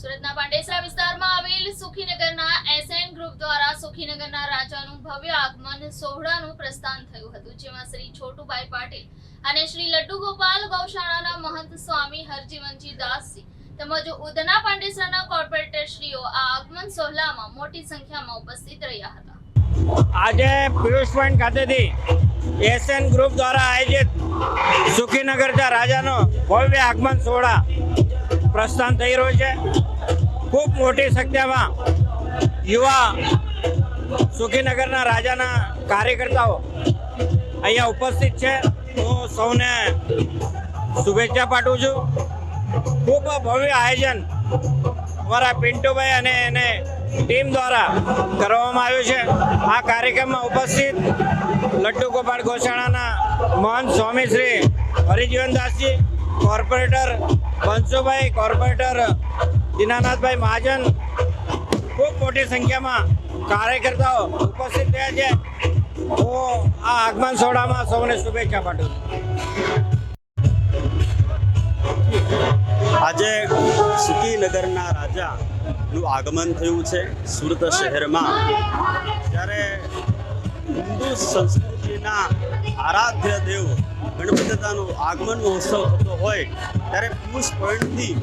સુરતના પાંડેસરા વિસ્તારમાં આવેલ સુખીનગરના એસએન ગ્રુપ દ્વારા સુખીનગરના રાજાનું ભવ્ય આગમન સોહળાનું પ્રસ્થાન થયું હતું, જેમાં શ્રી છોટુભાઈ પાટીલ અને શ્રી લડ્ડુ ગોપાલ ગૌશાળાના મહંત સ્વામી હરજીવનજી દાસજી તેમજ ઉધના પાંડેસરાના કોર્પોરેટરશ્રીઓ આ આગમન સોહલામાં મોટી સંખ્યામાં ઉપસ્થિત રહ્યા હતા. આજે પિયુષ પોઈન્ટ ખાતેથી એસએન ગ્રુપ દ્વારા આયોજિત સુખીનગરના રાજાનો ભવ્ય આગમન સોહળા પ્રસ્થાન થઈ રહ્યો છે. ખૂબ મોટી સંખ્યામાં યુવા સુખીનગરના રાજાના કાર્યકર્તાઓ અહીંયા ઉપસ્થિત છે. હું સૌને શુભેચ્છા પાઠવું છું. ખૂબ ભવ્ય આયોજન અમારા પિન્ટુભાઈ અને એને ટીમ દ્વારા કરવામાં આવ્યું છે. આ કાર્યક્રમમાં ઉપસ્થિત લડ્ડુ ગોપાલ ગોસાણાના મહંત સ્વામી શ્રી હરિજીવનદાસજી, કોર્પોરેટર બંશુભાઈ કોર્પોરેટર દીનાનાથભાઈ મહાજન ખૂબ મોટી સંખ્યામાં કાર્યકર્તાઓ ઉપસ્થિત થયા છે. હું આ આગમન સોડામાં સૌને શુભેચ્છા પાઠવું આજે સુકીનગરના રાજાનું આગમન થયું છે સુરત શહેરમાં. જ્યારે હિન્દુ સંસ્કૃતિના આરાધ્ય દેવ ગણપતિ દાદાનું આગમન મહોત્સવ થતો હોય, ત્યારે પિયુષ પોઈન્ટથી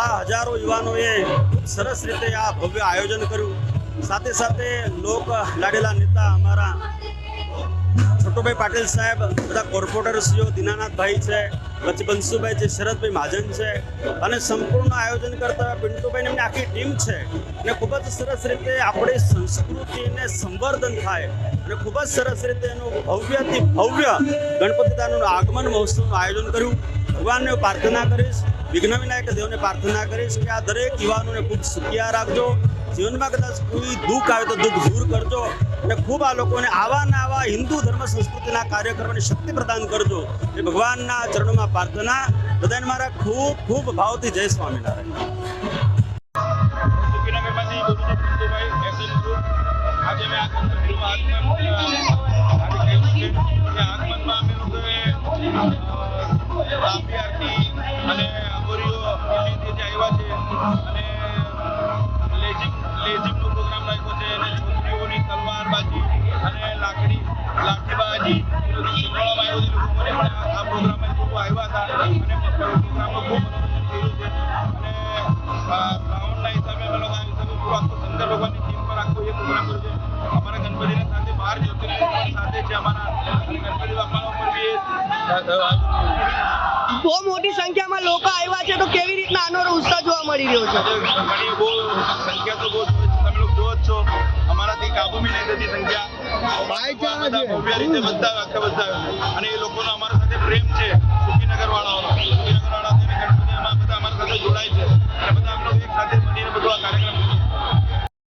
આ હજારો યુવાનોએ સરસ રીતે આ ભવ્ય આયોજન કર્યું. સાથે સાથે લોક લાડેલા નેતા અમારા છોટુભાઈ પાટીલ સાહેબ, બધા કોર્પોરેટરશ્રીઓ, દીનાનાથભાઈ છે પછી બંશુભાઈ છે, શરદભાઈ મહાજન છે અને સંપૂર્ણ આયોજન કરતા પિન્ટુભાઈ એમની આખી ટીમ છે અને ખૂબ જ સરસ રીતે આપણી સંસ્કૃતિને સંવર્ધન થાય અને ખૂબ જ સરસ રીતે એનું ભવ્યથી ભવ્ય ગણપતિ આગમન મહોત્સવનું આયોજન કર્યું. ભગવાનને પ્રાર્થના કરીશ વિઘ્ન વિનાયક દેવને પ્રાર્થના કરીશ કે આ દરેક યુવાનોને ખૂબ સુખિયા રાખજો. જીવનમાં કદાચ કોઈ દુઃખ આવે તો દુઃખ દૂર કરજો અને ખૂબ આ લોકોને આવા ને આવા હિન્દુ ધર્મ સંસ્કૃતિના કાર્યક્રમની શક્તિ પ્રદાન કરજો. એ ભગવાનના ચરણોમાં પ્રાર્થના. બધાને મારા ખૂબ ખૂબ ભાવથી જય સ્વામિનારાયણ. બહુ મોટી સંખ્યામાં લોકો આવ્યા છે તો કેવી રીતના આનો ઉત્સાહ જોવા મળી રહ્યો છે? બહુ સંખ્યા તો બહુ તમે છો. અમારાથી કાબુ નહીં થતી સંખ્યા. ભાઈચારા છે. ભવ્ય બધા બધા અને એ લોકોનો અમારા સાથે પ્રેમ છે સુખીનગર વાળાઓનો